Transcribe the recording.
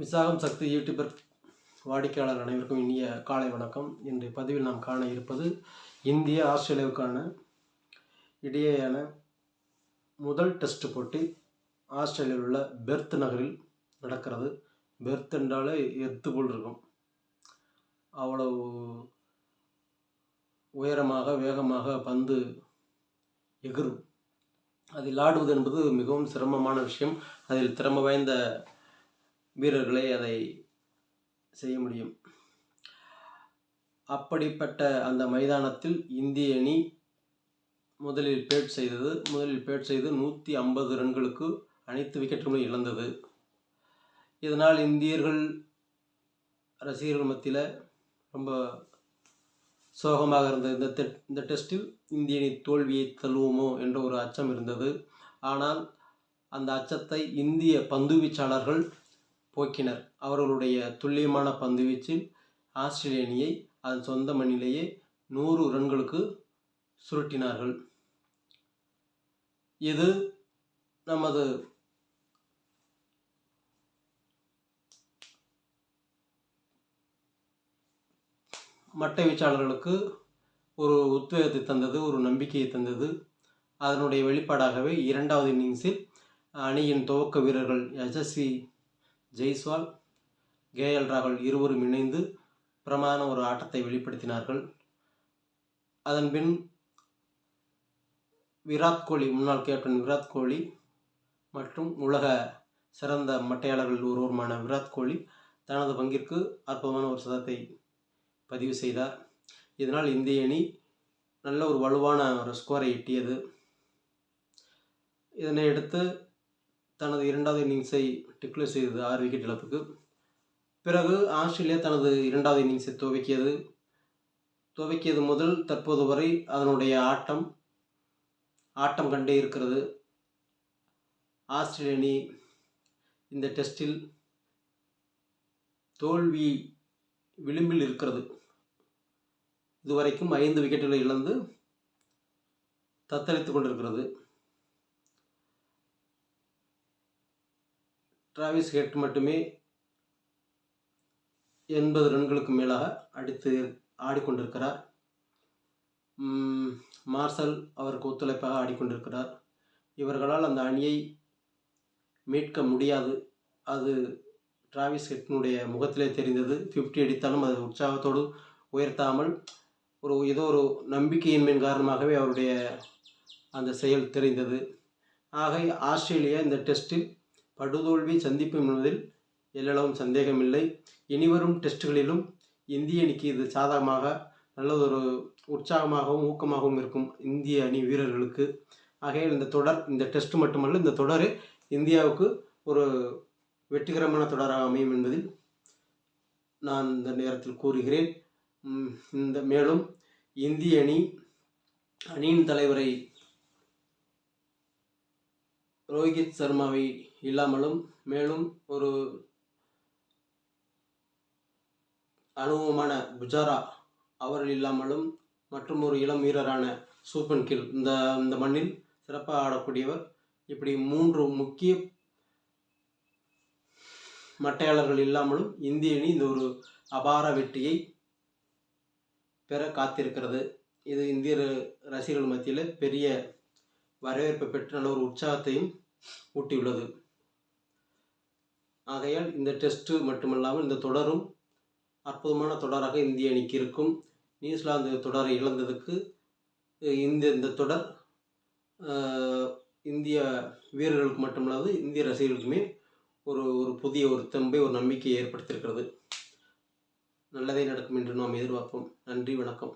விசாகம் சக்தி YouTuber வாடிக்கையாளர் அனைவருக்கும் இனிய காலை வணக்கம். இன்றைய பதிவில் நாம் காண இருப்பது இந்திய ஆஸ்திரேலியாவுக்கான இடையேயான முதல் டெஸ்ட் போட்டி ஆஸ்திரேலியாவில் உள்ள பெர்த் நகரில் நடக்கிறது. பெர்த் என்றாலே எத்து போல் இருக்கும். அவ்வளவு உயரமாக வேகமாக பந்து எகிரும் அதில் ஆடுவது என்பது மிகவும் சிரமமான விஷயம். அதில் திறமை வாய்ந்த வீரர்களே அதை செய்ய முடியும். அப்படிப்பட்ட அந்த மைதானத்தில் இந்திய அணி முதலில் பேட் செய்தது. முதலில் பேட் செய்து நூற்றி ஐம்பது ரன்களுக்கு அனைத்து விக்கெட்டுகளும் இழந்தது. இதனால் இந்தியர்கள் ரசிகர்கள் மத்தியில் ரொம்ப சோகமாக இருந்தது. இந்த தெ இந்த டெஸ்ட்டில் இந்திய அணி தோல்வியை தழுவோமோ என்ற ஒரு அச்சம் இருந்தது. ஆனால் அந்த அச்சத்தை இந்திய பந்துவீச்சாளர்கள் போக்கினர். அவர்களுடைய துல்லியமான பந்துவீச்சில் ஆஸ்திரேலிய அணியை அதன் சொந்த மண்ணிலேயே நூறு ரன்களுக்கு சுருட்டினார்கள். இது நமது மட்டை வீச்சாளர்களுக்கு ஒரு உத்வேகத்தை தந்தது ஒரு நம்பிக்கையை தந்தது. அதனுடைய வெளிப்பாடாகவே இரண்டாவது இன்னிங்ஸில் அணியின் துவக்க வீரர்கள் யசஸ்வி ஜெய்ஸ்வால் கேஎல் ராகுல் இருவரும் இணைந்து பிரமாண ஒரு ஆட்டத்தை வெளிப்படுத்தினார்கள். அதன் பின் விராட் கோலி முன்னாள் கேப்டன் விராட் கோலி மற்றும் உலக சிறந்த மட்டையாளர்கள் ஒருவருமான விராட் கோலி தனது பங்கிற்கு அற்புதமான ஒரு சதத்தை பதிவு செய்தார். இதனால் இந்திய அணி நல்ல ஒரு வலுவான ஒரு ஸ்கோரை எட்டியது. இதனை அடுத்து தனது இரண்டாவது இன்னிங்ஸை டிக்ளேர் செய்தது ஆறு விக்கெட் இழப்புக்கு. பிறகு ஆஸ்திரேலியா தனது இரண்டாவது இன்னிங்ஸை துவக்கியது. துவக்கியது முதல் தற்போது வரை அதனுடைய ஆட்டம் ஆட்டம் கண்டே இருக்கிறது. ஆஸ்திரேலிய அணி இந்த டெஸ்டில் தோல்வி விளிம்பில் இருக்கிறது. இதுவரைக்கும் ஐந்து விக்கெட்டுகளை இழந்து தத்தளித்து கொண்டிருக்கிறது. டிராவிஸ் ஹெட் மட்டுமே எண்பது ரன்களுக்கு மேலாக அடித்து ஆடிக்கொண்டிருக்கிறார். மார்சல் அவருக்கு ஒத்துழைப்பாக ஆடிக்கொண்டிருக்கிறார். இவர்களால் அந்த அணியை மீட்க முடியாது. அது டிராவிஸ் ஹெட்னுடைய முகத்திலே தெரிந்தது. ஃபிஃப்டி அடித்தாலும் அது உற்சாகத்தோடு உயர்த்தாமல் ஒரு ஏதோ ஒரு நம்பிக்கையின்மையின் காரணமாகவே அவருடைய அந்த செயல் தெரிந்தது. ஆக ஆஸ்திரேலியா இந்த டெஸ்ட்டில் படுதோல்வி சந்திப்பு என்பதில் எல்லளவும் சந்தேகமில்லை. இனிவரும் டெஸ்ட்டுகளிலும் இந்திய அணிக்கு இது சாதகமாக நல்லதொரு உற்சாகமாகவும் ஊக்கமாகவும் இருக்கும் இந்திய அணி வீரர்களுக்கு. ஆகையால் இந்த தொடர் இந்த டெஸ்ட் மட்டுமல்ல இந்த தொடர் இந்தியாவுக்கு ஒரு வெற்றிகரமான தொடராக அமையும் என்பதில் நான் இந்த நேரத்தில் கூறுகிறேன். இந்த மேலும் இந்திய அணி அணியின் தலைவரை ரோஹித் சர்மாவை இல்லாமலும் மேலும் ஒரு அனுபவமான புஜாரா அவர் இல்லாமலும் மற்றும் ஒரு இளம் வீரரான சூப்பன் கில். இந்த இந்த மண்ணில் சிறப்பாக ஆடக்கூடியவர். இப்படி மூன்று முக்கிய மட்டையாளர்கள் இல்லாமலும் இந்திய அணி இந்த ஒரு அபார வெற்றியை பெற காத்திருக்கிறது. இது இந்திய ரசிகர்கள் மத்தியில் பெரிய வரவேற்பை பெற்று நல்ல ஒரு உற்சாகத்தையும் ஊட்டியுள்ளது. ஆகையால் இந்த டெஸ்ட்டு மட்டுமல்லாமல் இந்த தொடரும் அற்புதமான தொடராக இந்திய அணிக்கு இருக்கும். நியூசிலாந்து தொடரை இழந்ததுக்கு இந்த இந்த தொடர் இந்திய வீரர்களுக்கு மட்டுமல்லாது இந்திய ரசிகர்களுக்குமே ஒரு ஒரு புதிய ஒரு தெம்பை ஒரு நம்பிக்கையை ஏற்படுத்தியிருக்கிறது. நல்லதே நடக்கும் என்று நாம் எதிர்பார்ப்போம். நன்றி வணக்கம்.